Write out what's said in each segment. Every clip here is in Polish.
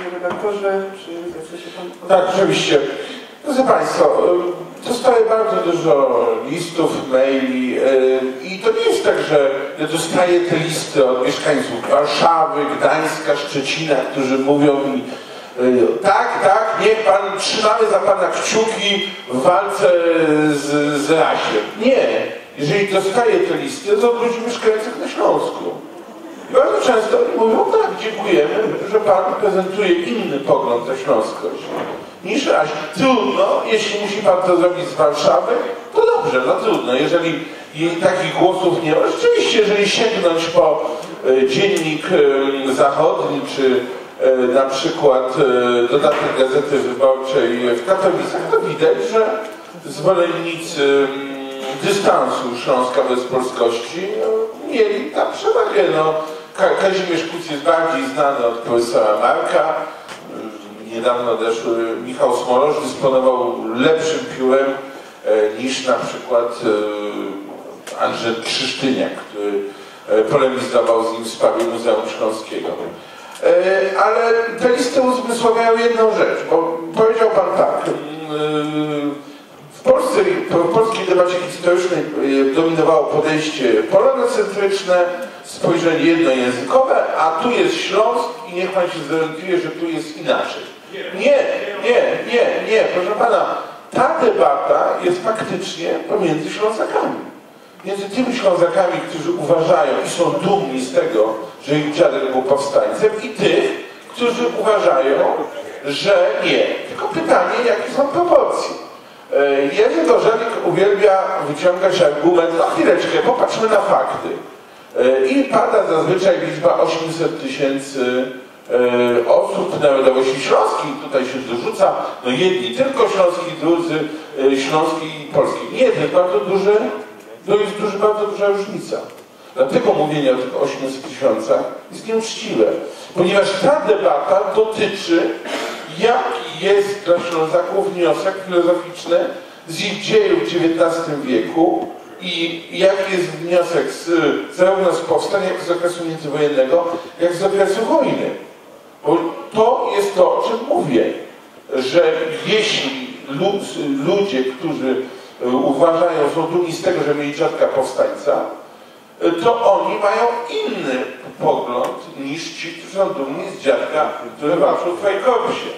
panie redaktorze, czy się pan... Tak, rzeczywiście. Proszę Państwa, y, dostaję bardzo dużo listów, maili y, i to nie jest tak, że ja dostaję te listy od mieszkańców Warszawy, Gdańska, Szczecina, którzy mówią mi y, tak, tak, niech Pan, trzymamy za Pana kciuki w walce z, z rasiem. Nie. Jeżeli dostaję te listy, to od ludzi mieszkających na Śląsku. Bardzo często mówią, tak, dziękujemy, że Pan prezentuje inny pogląd na śląskość niż raś. Trudno, jeśli musi Pan to zrobić z Warszawy, to dobrze, no trudno. Jeżeli takich głosów nie ma, rzeczywiście, jeżeli sięgnąć po e, dziennik e, zachodni, czy e, na przykład dodatek Gazety Wyborczej w Katowicach, to widać, że zwolennicy mm, dystansu Śląska bez polskości no, mieli tam przewagę. No, Kazimierz Kuc jest bardziej znany od profesora Marka. Niedawno też y, Michał Smorosz dysponował lepszym piórem e, niż na przykład e, Andrzej Krzysztyniak, który e, polemizował z nim w sprawie Muzeum Śląskiego. E, Ale te listy uzmysławiają jedną rzecz, bo powiedział Pan tak, w Polsce, w polskiej debacie historycznej e, dominowało podejście polonocentryczne, spojrzenie jednojęzykowe, a tu jest Śląsk i niech Pan się zorientuje, że tu jest inaczej. Nie, nie, nie, nie, proszę Pana, ta debata jest faktycznie pomiędzy Ślązakami. Między tymi Ślązakami, którzy uważają i są dumni z tego, że ich dziadek był powstańcem i tych, którzy uważają, że nie. Tylko pytanie, jakie są proporcje. E, Jerzy Gorzelik uwielbia wyciągać argument, no chwileczkę, popatrzmy na fakty. E, I pada zazwyczaj liczba 800 tysięcy e, osób narodowości śląskiej. Tutaj się dorzuca, no jedni tylko śląski, drudzy e, śląski i polski. Nie, to jest bardzo duże, to jest duży, bardzo duża różnica. Dlatego mówienie o tych 800 tysiącach jest nieuczciwe, ponieważ ta debata dotyczy, jaki jest dla Ślązaków wniosek filozoficzny z ich dziejów w XIX wieku i jaki jest wniosek z, zarówno z powstań, jak z okresu międzywojennego, jak z okresu wojny. Bo to jest to, o czym mówię, że jeśli lud, ludzie, którzy e, uważają, są dumni z tego, że mieli dziadka powstańca, to oni mają inny pogląd niż ci, którzy są dumni z dziadka, który walczył w Fajkorpsie.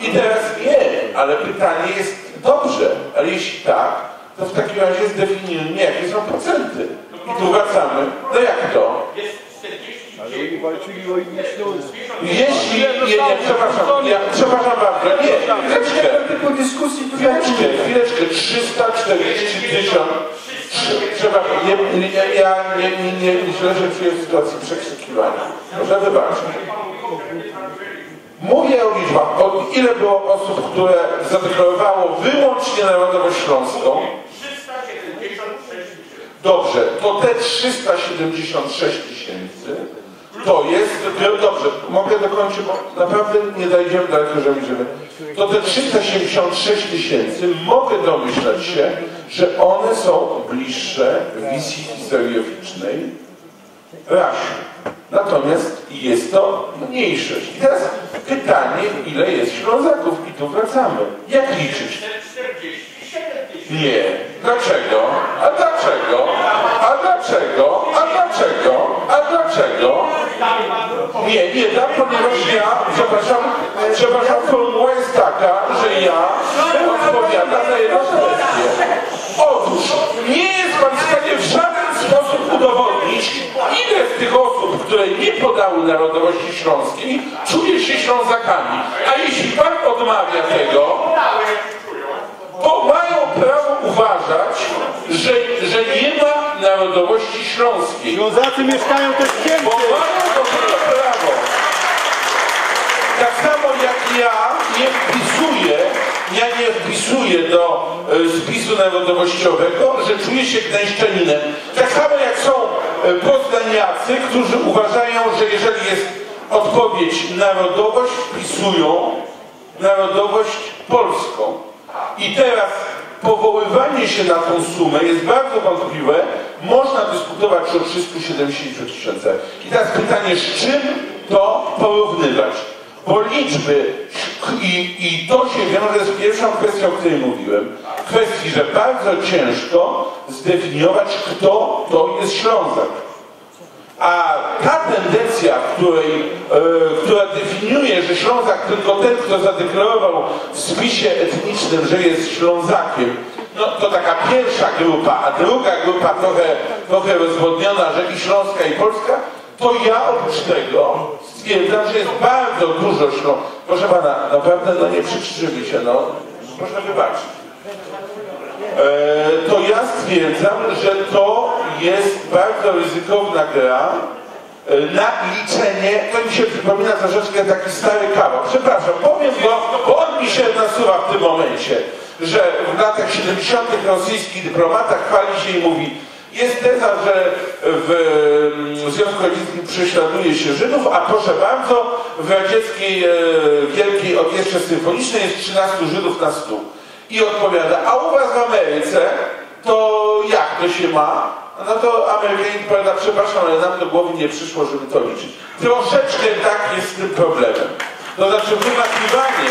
I teraz nie, ale pytanie jest dobrze, ale jeśli tak, to w takim razie zdefiniujmy, jakie są procenty. I tu wracamy. No jak to? Ale oni walczyli o inne Śląsk. Jeśli, nie, nie, przepraszam, ja, przepraszam bardzo, nie, chwileczkę, dyskusji chwileczkę, chwileczkę, 340 tysiąc, przepraszam, nie, nie, ja nie, nie, nie, źle się czuję w sytuacji przekrzykiwania. Proszę wybaczyć. Mówię o liczbach, o ile było osób, które zadeklarowało wyłącznie narodowość śląską. Dobrze, to te 376 tysięcy to jest, dobrze, mogę dokończyć, bo naprawdę nie dojdziemy daleko, że widzimy. To te 376 tysięcy, mogę domyślać się, że one są bliższe wizji historiowicznej rasie. Natomiast jest to mniejszość. I teraz pytanie, ile jest Ślązaków? I tu wracamy. Jak liczyć? Nie. Dlaczego? A dlaczego? A dlaczego? A dlaczego? A dlaczego? Nie, nie da, ponieważ ja, przepraszam, przepraszam, formuła jest taka, że ja odpowiadam na jedną kwestię. Otóż nie jest Pan w stanie w żaden sposób udowodnić, ile z tych osób, które nie podały narodowości śląskiej, czuje się Ślązakami. A jeśli Pan odmawia tego, uważać, że, że nie ma narodowości śląskiej. Ślązacy mieszkają też w Bo Niemczech. mają do tego prawo. Tak samo jak ja nie wpisuję, ja nie wpisuję do e, spisu narodowościowego, że czuję się gdańszczaninem. Tak samo jak są e, poznaniacy, którzy uważają, że jeżeli jest odpowiedź narodowość, wpisują narodowość polską. I teraz powoływanie się na tą sumę jest bardzo wątpliwe. Można dyskutować o 370 tysiącach. I teraz pytanie, z czym to porównywać? bo liczby i, i to się wiąże z pierwszą kwestią, o której mówiłem. Kwestii, że bardzo ciężko zdefiniować, kto to jest Ślązak. A ta tendencja, której, e, która definiuje, że Ślązak tylko ten, kto zadeklarował w spisie etnicznym, że jest Ślązakiem, no to taka pierwsza grupa, a druga grupa trochę, trochę rozwodniona, że i Śląska i Polska, to ja oprócz tego stwierdzam, że jest bardzo dużo Śląsk. Proszę pana, naprawdę no nie przykrzyczymy się, no proszę wybaczyć. E, to ja stwierdzam, że to jest bardzo ryzykowna gra e, na liczenie, to mi się przypomina troszeczkę taki stary kawał. Przepraszam, powiem go, bo on mi się nasuwa w tym momencie, że w latach 70. rosyjski dyplomata chwali się i mówi jest teza, że w mm, Związku Radzieckim prześladuje się Żydów, a proszę bardzo, w radzieckiej e, Wielkiej Orkiestrze Symfonicznej jest 13 Żydów na 100 i odpowiada, a u was w Ameryce to jak to się ma? No to Amerykanin powiada, przepraszam, ale nam do głowy nie przyszło, żeby to liczyć. Troszeczkę tak jest z tym problemem. To znaczy wymakiwanie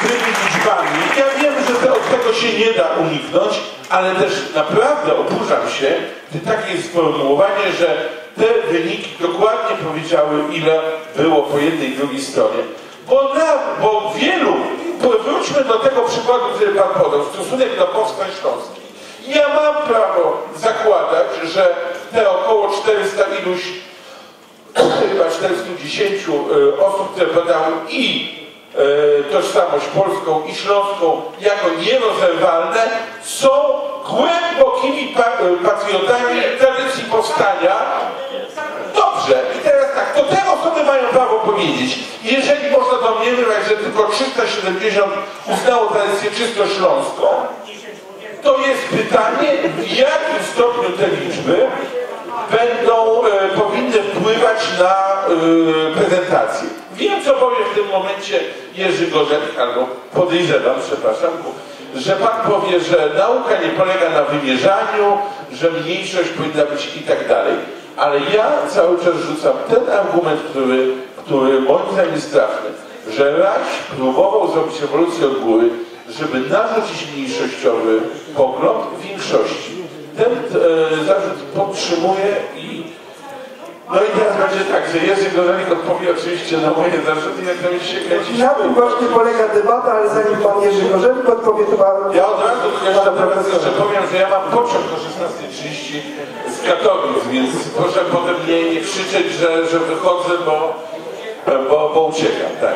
tymi liczbami, ja wiem, że te, od tego się nie da uniknąć, ale też naprawdę oburzam się, gdy takie jest sformułowanie, że te wyniki dokładnie powiedziały, ile było po jednej i drugiej stronie. Bo, na, bo wielu, wróćmy do tego przykładu, który Pan podał, stosunek do powstań śląskich. Ja mam prawo zakładać, że te około 400 iluś, chyba 410 y, osób, które badały i y, tożsamość polską i śląską jako nierozerwalne, są głębokimi y, patriotami tradycji powstania. Dobrze, i teraz tak, to te osoby mają prawo powiedzieć. Jeżeli można domniemywać, że tylko 370 uznało tradycję czysto śląską, to jest pytanie, w jakim stopniu te liczby będą, e, powinny wpływać na e, prezentację. Wiem, co powie w tym momencie Jerzy Gorzelik, albo podejrzewam, przepraszam, że Pan powie, że nauka nie polega na wymierzaniu, że mniejszość powinna być i tak dalej. Ale ja cały czas rzucam ten argument, który, który moim zdaniem jest trafny, że Raś próbował zrobić rewolucję od góry, żeby narzucić mniejszościowy pogląd większości. Ten e, zarzut podtrzymuje i no i teraz będzie tak, że Jerzy Gorzelik odpowie oczywiście na moje zarzuty, jak to mi się kręci. Na tym właśnie polega debata, ale zanim pan Jerzy Gorzelik odpowie, to pan... Ja od razu jeszcze powiem, że ja mam pociąg do 16.30 z Katowic, więc proszę potem nie, nie krzyczeć, że, że wychodzę, bo, bo, bo uciekam, tak.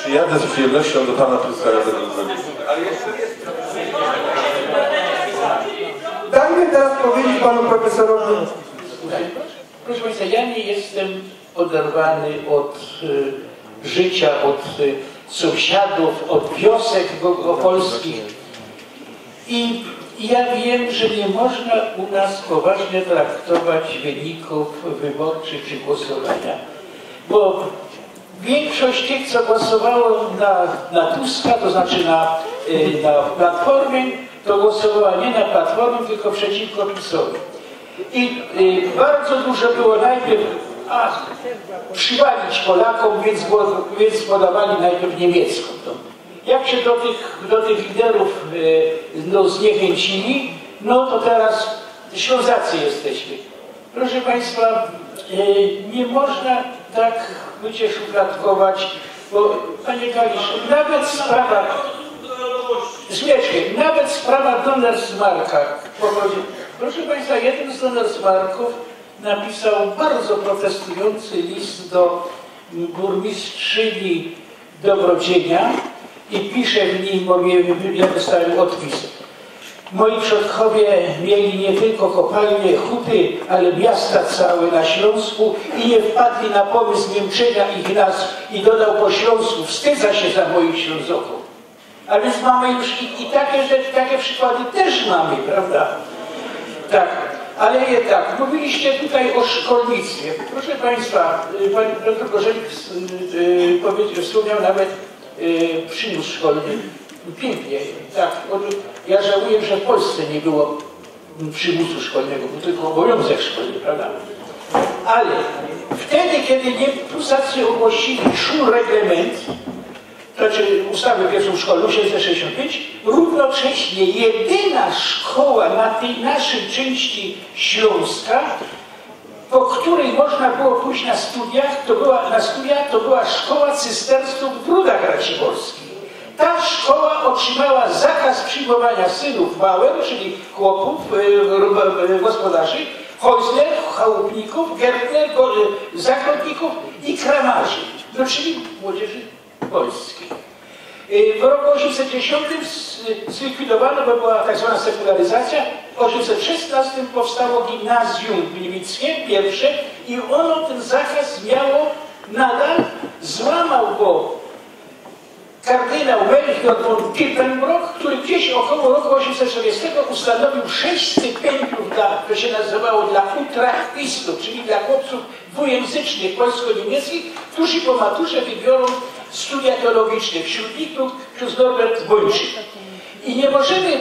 Przyjadę z przyjemnością do pana profesora. Dajmy teraz powiedzieć panu profesorowi. Proszę Państwa, ja nie jestem oderwany od y, życia, od y, sąsiadów, od wiosek polskich. I ja wiem, że nie można u nas poważnie traktować wyników wyborczych czy głosowania, bo większość tych, co głosowało na, na Tuska, to znaczy na, y, na Platformę, to głosowała nie na Platformę, tylko przeciwko PiSowi. I y, bardzo dużo było najpierw, ach, przywalić Polakom, więc, więc podawali najpierw niemiecką. To, jak się do tych, do tych liderów y, no, zniechęcili, no to teraz Ślązacy jesteśmy. Proszę Państwa, y, nie można tak bycie szufladkować, bo Panie Kalisz, nawet sprawa Śmiesznie, nawet sprawa Donnersmarka pochodzi. Proszę Państwa, jeden z Donnersmarków napisał bardzo protestujący list do burmistrzyni Dobrodzienia i pisze w nim, bo ja dostałem odpis. Moi przodkowie mieli nie tylko kopalnie, huty, ale miasta całe na Śląsku i nie wpadli na pomysł niemczenia ich nazw i dodał po Śląsku, wstydza się za moich Ślązoków. A więc mamy już i, i takie rzeczy, takie przykłady też mamy, prawda? Tak, ale jednak, mówiliście tutaj o szkolnictwie. Proszę Państwa, y, Pan Piotr Gorzelik y, wspomniał nawet y, przymus szkolny. Pięknie, tak. Ja żałuję, że w Polsce nie było przymusu szkolnego, bo tylko obowiązek szkolny, prawda? Ale wtedy, kiedy nie Prusacy ogłosili Schulreglement, to znaczy ustawę pierwszą szkolną 765, równocześnie jedyna szkoła na tej naszej części Śląska, po której można było pójść na studiach, to była, na studia, to była szkoła cysterstów w Brudach Raciborskich. Ta szkoła otrzymała zakaz przyjmowania synów Bauer, czyli chłopów, y, y, gospodarzy, Heusler, chałupników, Gertner, y, zakonników i kramarzy, no, czyli młodzieży polskiej. Y, W roku 810 s- zlikwidowano, bo była tak zwana sekularyzacja. W 816 powstało gimnazjum gliwickie, pierwsze, i ono ten zakaz miało nadal, złamał go kardynał Melchior von Kippenbrock, który gdzieś około roku 840 ustanowił sześć stypendiów, dla, to się nazywało dla utrachtistów, czyli dla chłopców dwujęzycznych polsko-niemieckich, którzy po maturze wybiorą studia teologiczne. Wśród nich był ksiądz Norbert Wojczyk. I nie możemy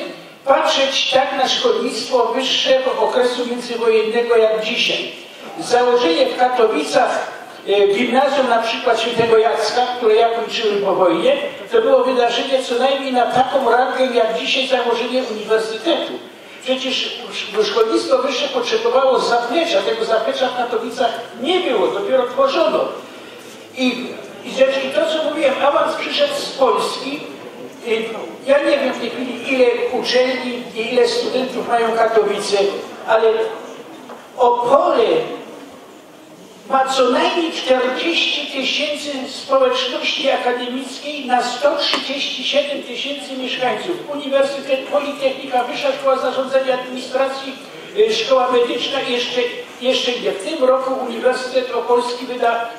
patrzeć tak na szkolnictwo wyższe okresu międzywojennego jak dzisiaj. Założenie w Katowicach e, gimnazjum na przykład świętego Jacka, które ja kończyłem po wojnie, to było wydarzenie co najmniej na taką rangę jak dzisiaj założenie uniwersytetu. Przecież sz- szkolnictwo wyższe potrzebowało zaplecza, tego zaplecza w Katowicach nie było, dopiero tworzono. I, i, rzecz, I to, co mówiłem, awans przyszedł z Polski. I Ja nie wiem w tej chwili, ile uczelni i ile studentów mają Katowice, ale Opole ma co najmniej 40 tysięcy społeczności akademickiej na 137 tysięcy mieszkańców. Uniwersytet, Politechnika, Wyższa Szkoła Zarządzania Administracji, y, Szkoła Medyczna i jeszcze, jeszcze nie. W tym roku Uniwersytet Opolski wyda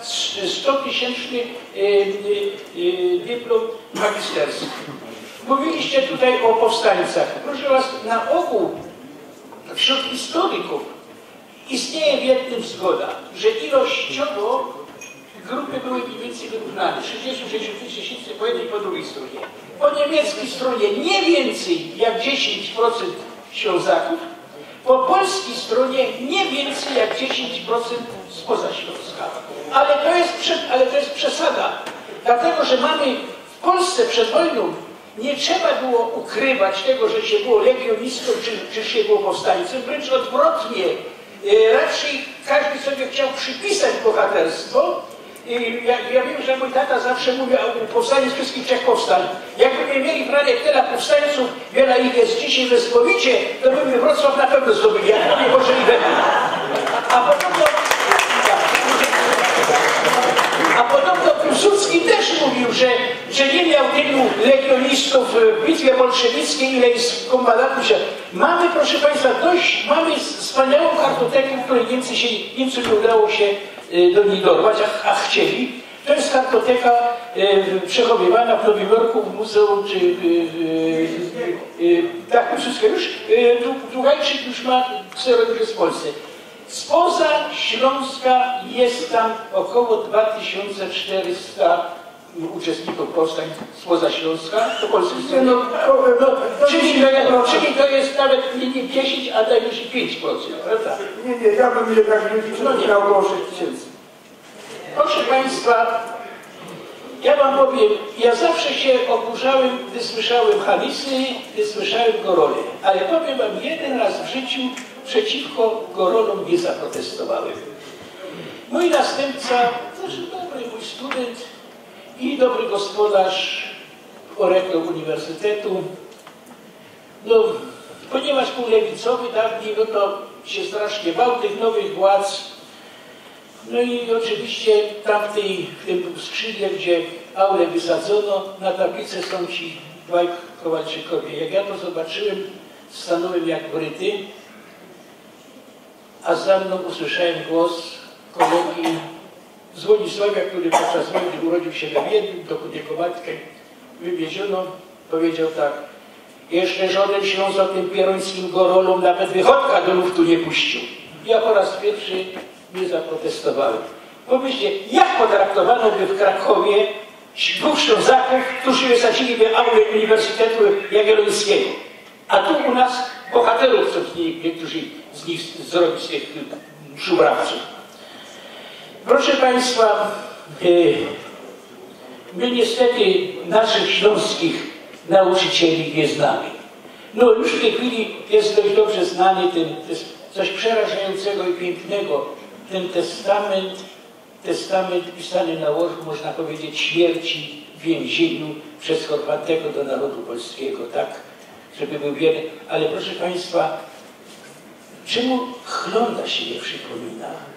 100 tysięczny y, y, y, dyplom magisterski. Mówiliście tutaj o powstańcach. Proszę Was, na ogół wśród historyków Istnieje w jednym zgoda, że ilościowo grupy były mniej więcej wyrównane. 60-65 tysięcy po jednej po drugiej stronie. Po niemieckiej stronie nie więcej jak 10% Ślązaków, po polskiej stronie nie więcej jak 10% spoza Śląska. Ale to, jest, ale to jest przesada. Dlatego, że mamy w Polsce przed wojną nie trzeba było ukrywać tego, że się było legionistą, czy, czy się było powstańcem, wręcz odwrotnie. E, Raczej każdy sobie chciał przypisać bohaterstwo. I ja, ja wiem, że mój tata zawsze mówił o powstaniu z wszystkich trzech powstań. Jakby nie mieli Franek tyle powstańców, wiele ich jest dzisiaj we Słowicie, to byśmy Wrocław na pewno zdobyli, jak nie możliwe. A podobno, a podobno Piłsudski też mówił, że, że nie miał tylu legionistów w bitwie bolszewickiej, ile jest kombatantów. Mamy, proszę Państwa, dość, mamy wspaniałą kartotekę, której Niemcy się, Niemcom nie udało się do niej dorwać, a, a chcieli. To jest kartoteka y, przechowywana w Nowym Jorku w muzeum, czy y, y, y, tak, Piłsudskiego już, y, Długajczyk już ma kserowicz w Polsce. Spoza Śląska jest tam około 2400 uczestników powstań spoza Śląska, to Polscy no, to, no, czyli, to, jest- nawet nie, nie 10, a najwyżej 5%, prawda? Nie, nie, ja bym jednak liczył No nie. na około 6 tysięcy. Proszę Państwa, ja Wam powiem, ja zawsze się oburzałem, gdy słyszałem halisy, gdy słyszałem gorole. Ale powiem Wam, jeden raz w życiu przeciwko gorolom nie zaprotestowałem. Mój następca, znaczy dobry mój student i dobry gospodarz, rektor uniwersytetu, no, ponieważ był lewicowy dawniej, no to się strasznie bał tych nowych władz, no i oczywiście tam w, tym skrzydle, gdzie aulę wysadzono, na tablicy są ci dwaj Kowalczykowie. Jak ja to zobaczyłem, stanąłem jak bryty, a za mną usłyszałem głos kolegi z Wonisławia, który podczas wojny urodził się we Wiedniu, do Kudykowatkę wywieziono, powiedział tak, jeszcze żaden Śląsk o tym pierońskim gorolom nawet wychodka do luftu nie puścił. Ja po raz pierwszy nie zaprotestowałem. Pomyślcie, jak potraktowano by w Krakowie dwóch Ślązaków, którzy wysadziliby aulę Uniwersytetu Jagiellońskiego. A tu u nas bohaterów chcą z nich, niektórzy z nich zrobić z tych szubrawców. Proszę Państwa, y, my niestety naszych śląskich nauczycieli nie znamy. No już w tej chwili jest dość dobrze znany ten, coś przerażającego i pięknego, ten testament, testament pisany na łożu, można powiedzieć, śmierci w więzieniu przez Chorwatego do narodu polskiego, tak? Żeby był wierny. Ale proszę Państwa, czemu Chlonda się nie przypomina?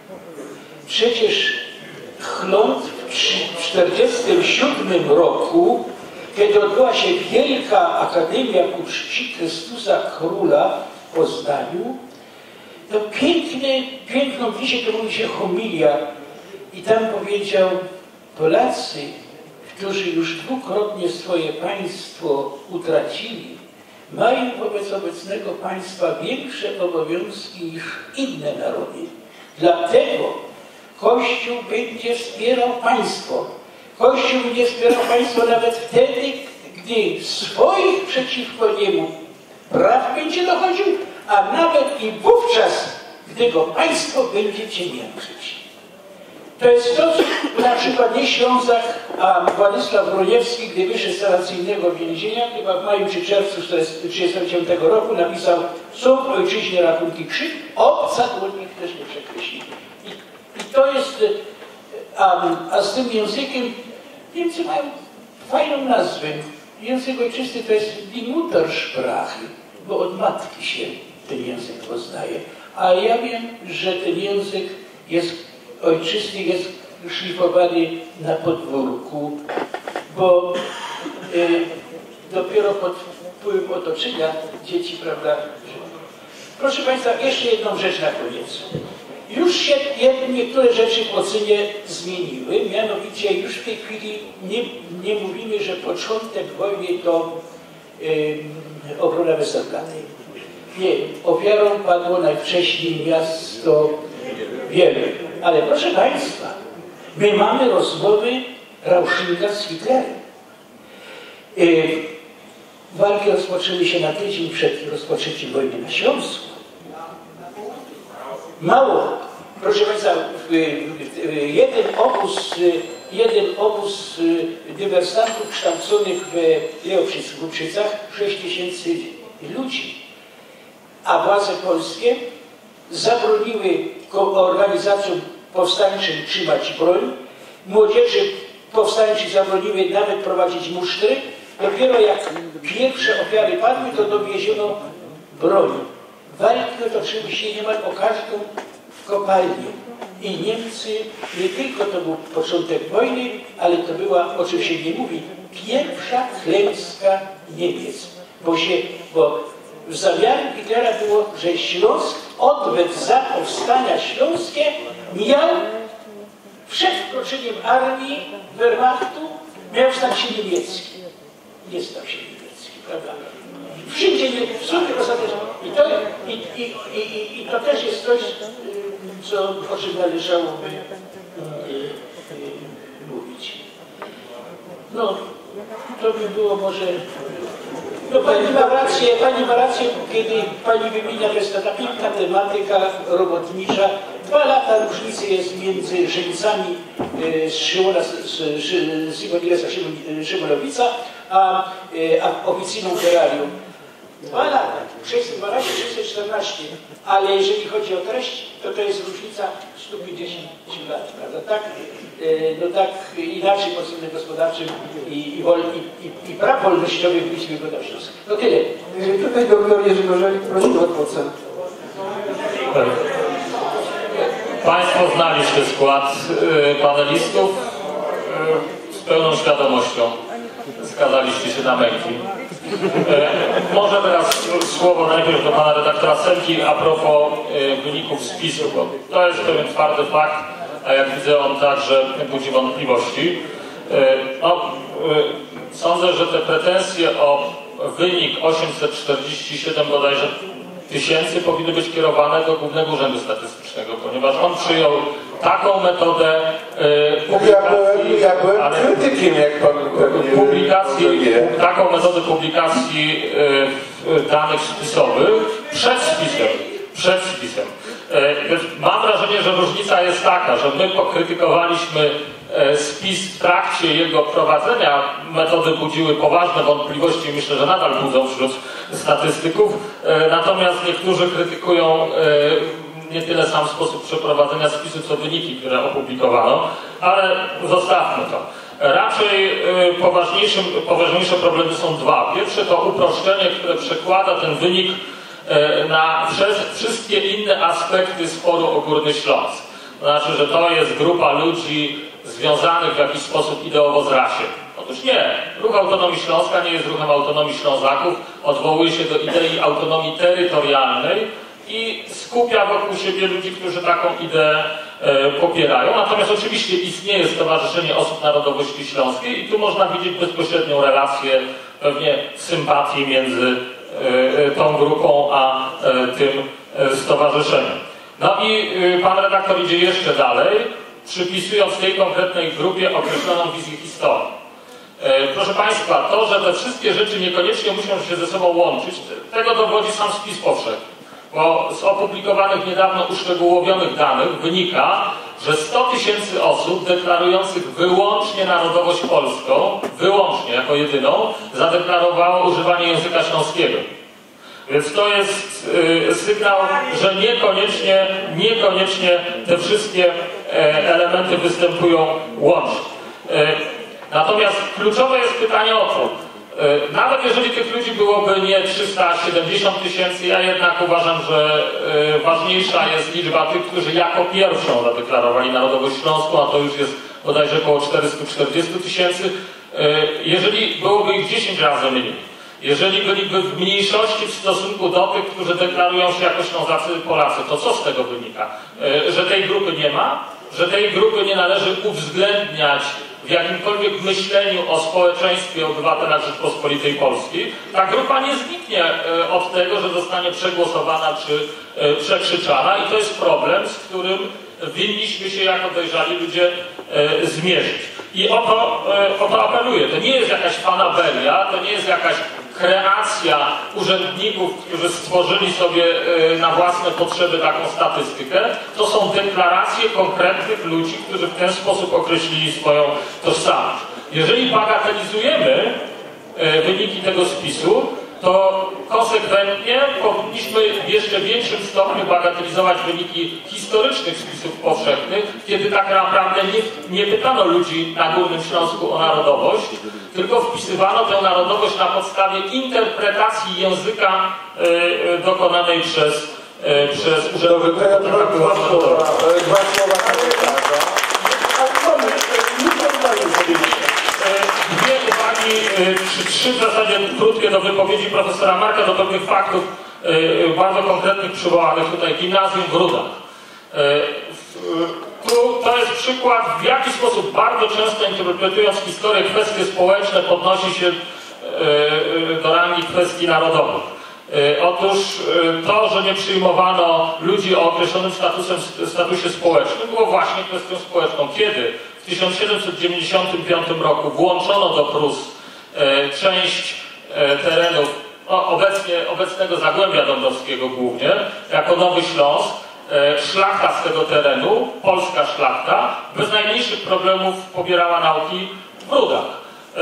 Przecież Chląd w 1947 roku, kiedy odbyła się Wielka Akademia ku czci Chrystusa Króla w Poznaniu, to piękne, piękną, dzisiaj to mówi się homilia i tam powiedział Polacy, którzy już dwukrotnie swoje państwo utracili, mają wobec obecnego państwa większe obowiązki niż inne narody. Dlatego Kościół będzie wspierał państwo. Kościół będzie wspierał państwo nawet wtedy, gdy swoich przeciwko niemu praw będzie dochodził, a nawet i wówczas, gdy go państwo będzie ciemiężyć. To jest to, co na przykład nie Ślązak, a Władysław Broniewski, gdy wyszedł z sanacyjnego więzienia, chyba w maju czy czerwcu 1939 roku napisał są w ojczyźnie rachunki krzyk, obca też nie przekreślili. I, I to jest, a, a z tym językiem Niemcy mają fajną nazwę. Język ojczysty to jest die Muttersprache, bo od matki się ten język poznaje. A ja wiem, że ten język jest ojczysty, jest szlifowany na podwórku, bo y, dopiero pod wpływem otoczenia dzieci, prawda? Proszę Państwa, jeszcze jedną rzecz na koniec. Już się niektóre rzeczy w ocenie zmieniły, mianowicie już w tej chwili nie, nie mówimy, że początek wojny to y, obrona Westerplatte. Nie, ofiarą padło najwcześniej miasto Wielkie. Ale proszę Państwa, my mamy rozmowy Rauschninga z Hitlerem. Y, walki rozpoczęły się na tydzień przed rozpoczęciem wojny na Śląsku. Mało. Proszę Państwa, jeden obóz, jeden obóz dywersantów kształconych w Leoprzycach, 6 tysięcy ludzi, a władze polskie zabroniły organizacjom powstańczym trzymać broń, młodzieży powstańczej zabroniły nawet prowadzić musztry. Dopiero jak pierwsze ofiary padły, to dowieziono broń. Walki toczyły się niemal o każdą kopalnię. I Niemcy, nie tylko to był początek wojny, ale to była, o czym się nie mówi, pierwsza klęska Niemiec. Bo, się, bo zamiarem Hitlera było, że Śląsk, odwet za powstania śląskie, miał przed wkroczeniem armii Wehrmachtu miał stać się niemiecki. Nie stał się niemiecki, prawda? Wszędzie nie, w sumie ostatecznie. I to, i, i, i, i to też jest coś, co, o czym należałoby y, y, mówić. No, to by było może no pani ma rację, pani ma rację, kiedy pani wymienia, że jest taka piękna tematyka robotnicza. Dwa lata różnicy jest między Żeńcami z Szymona, z, z, Iwonilesa Szymonowica, a, a oficyną Ferrarium. Dwa lata, 612, 614, ale jeżeli chodzi o treść, to to jest różnica 150 lat, prawda? Tak, no tak inaczej pod względem gospodarczym i, i, wol, i, i, i praw wolnościowych byliśmy go dość. No tyle. Tutaj doktor Jerzy Gorzelik prosi o ocenę. Państwo znaliście skład panelistów z pełną świadomością skazaliście się na męki. Może teraz słowo najpierw do pana redaktora Semki a propos wyników spisu, bo to jest pewien twardy fakt, a jak widzę on także budzi wątpliwości. No, sądzę, że te pretensje o wynik 847 bodajże tysięcy powinny być kierowane do Głównego Urzędu Statystycznego, ponieważ on przyjął taką metodę e, publikacji, ja byłem, ja byłem krytykiem, jak pan publikacji, taką metodę publikacji e, danych spisowych przed spisem, przed spisem. E, mam wrażenie, że różnica jest taka, że my pokrytykowaliśmy e, spis w trakcie jego prowadzenia. Metody budziły poważne wątpliwości, myślę, że nadal budzą wśród statystyków. Natomiast niektórzy krytykują nie tyle sam sposób przeprowadzenia spisu, co wyniki, które opublikowano, ale zostawmy to. Raczej y, poważniejsze problemy są dwa. Pierwsze to uproszczenie, które przekłada ten wynik y, na wszystkie inne aspekty sporu o Górny Śląsk. To znaczy, że to jest grupa ludzi związanych w jakiś sposób ideowo z rasiem. Otóż nie. Ruch Autonomii Śląska nie jest ruchem autonomii Ślązaków. Odwołuje się do idei autonomii terytorialnej i skupia wokół siebie ludzi, którzy taką ideę e, popierają. Natomiast oczywiście istnieje Stowarzyszenie Osób Narodowości Śląskiej i tu można widzieć bezpośrednią relację, pewnie sympatii między e, e, tą grupą a tym stowarzyszeniem. No i pan redaktor idzie jeszcze dalej, przypisując tej konkretnej grupie określoną wizję historii. Proszę Państwa, to, że te wszystkie rzeczy niekoniecznie muszą się ze sobą łączyć, tego dowodzi sam spis powszechny. Bo z opublikowanych niedawno uszczegółowionych danych wynika, że 100 tysięcy osób deklarujących wyłącznie narodowość polską, wyłącznie jako jedyną, zadeklarowało używanie języka śląskiego. Więc to jest y, sygnał, że niekoniecznie, niekoniecznie te wszystkie e, elementy występują łącznie. E, Natomiast kluczowe jest pytanie o to, nawet jeżeli tych ludzi byłoby nie 370 tysięcy, ja jednak uważam, że e, ważniejsza jest liczba tych, którzy jako pierwszą zadeklarowali narodowość śląską, a to już jest bodajże około 440 tysięcy. E, Jeżeli byłoby ich 10 razy mniej, jeżeli byliby w mniejszości w stosunku do tych, którzy deklarują się jako Ślązacy Polacy, to co z tego wynika? E, Że tej grupy nie ma? Że tej grupy nie należy uwzględniać w jakimkolwiek myśleniu o społeczeństwie obywatelach Rzeczpospolitej Polskiej? Ta grupa nie zniknie e, od tego, że zostanie przegłosowana czy e, przekrzyczana i to jest problem, z którym winniśmy się jako dojrzali ludzie e, zmierzyć. I o to, o to apeluję. To nie jest jakaś fanaberia, to nie jest jakaś kreacja urzędników, którzy stworzyli sobie e, na własne potrzeby taką statystykę. To są deklaracje konkretnych ludzi, którzy w ten sposób określili swoją tożsamość. Jeżeli bagatelizujemy e, wyniki tego spisu, to konsekwentnie powinniśmy w jeszcze większym stopniu bagatelizować wyniki historycznych spisów powszechnych, kiedy tak naprawdę nie, nie pytano ludzi na Górnym Śląsku o narodowość, tylko wpisywano tę narodowość na podstawie interpretacji języka e, e, dokonanej przez, e, przez która dwa, słowa, dwa słowa komentarza. Ale mamy, muszę zdanie powiedzieć. E, Dwie uwagi, trzy w zasadzie krótkie do wypowiedzi profesora Marka, do pewnych faktów e, bardzo konkretnych przywołanych tutaj. Gimnazjum w Rudach. E, Tu to jest przykład, w jaki sposób bardzo często interpretując historię, kwestie społeczne podnosi się e, do rangi kwestii narodowych. Otóż to, że nie przyjmowano ludzi o określonym statusem, statusie społecznym, było właśnie kwestią społeczną. Kiedy w 1795 roku włączono do Prus część e, terenów obecnie, obecnego Zagłębia Dąbrowskiego głównie, jako Nowy Śląsk, e, szlachta z tego terenu, polska szlachta, bez najmniejszych problemów pobierała nauki w Rudach. E,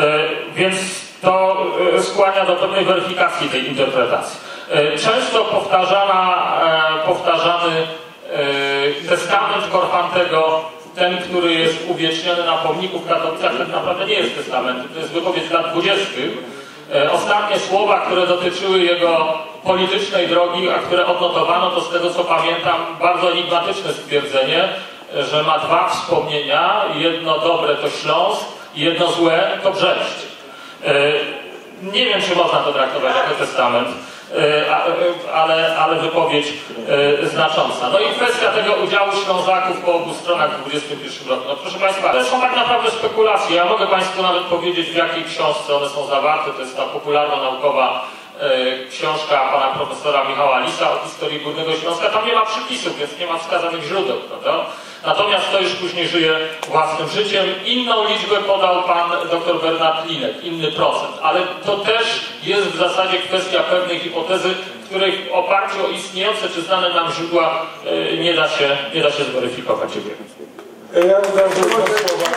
Więc to e, skłania do pewnej weryfikacji tej interpretacji. E, Często powtarzana, e, powtarzany e, testament Korfantego, ten, który jest uwieczniony na pomniku w Katowicach, tak naprawdę nie jest testamentem, to jest wypowiedź lat 20. E, Ostatnie słowa, które dotyczyły jego politycznej drogi, a które odnotowano, to z tego co pamiętam, bardzo enigmatyczne stwierdzenie, że ma dwa wspomnienia, jedno dobre to Śląsk, jedno złe to Brześć. E, Nie wiem, czy można to traktować jako testament, ale, ale wypowiedź e, znacząca. No i kwestia tego udziału Ślązaków po obu stronach w 21 roku. No proszę Państwa, to są tak naprawdę spekulacje. Ja mogę Państwu nawet powiedzieć, w jakiej książce one są zawarte. To jest ta popularno-naukowa e, książka pana profesora Michała Lisa o historii Górnego Śląska. Tam nie ma przypisów, więc nie ma wskazanych źródeł, prawda? Natomiast to już później żyje własnym życiem. Inną liczbę podał pan dr Bernard Linek, inny procent, ale to też jest w zasadzie kwestia pewnej hipotezy, których w oparciu o istniejące czy znane nam źródła e, nie da się, nie da się zweryfikować. Dziękuję. Ja słowa.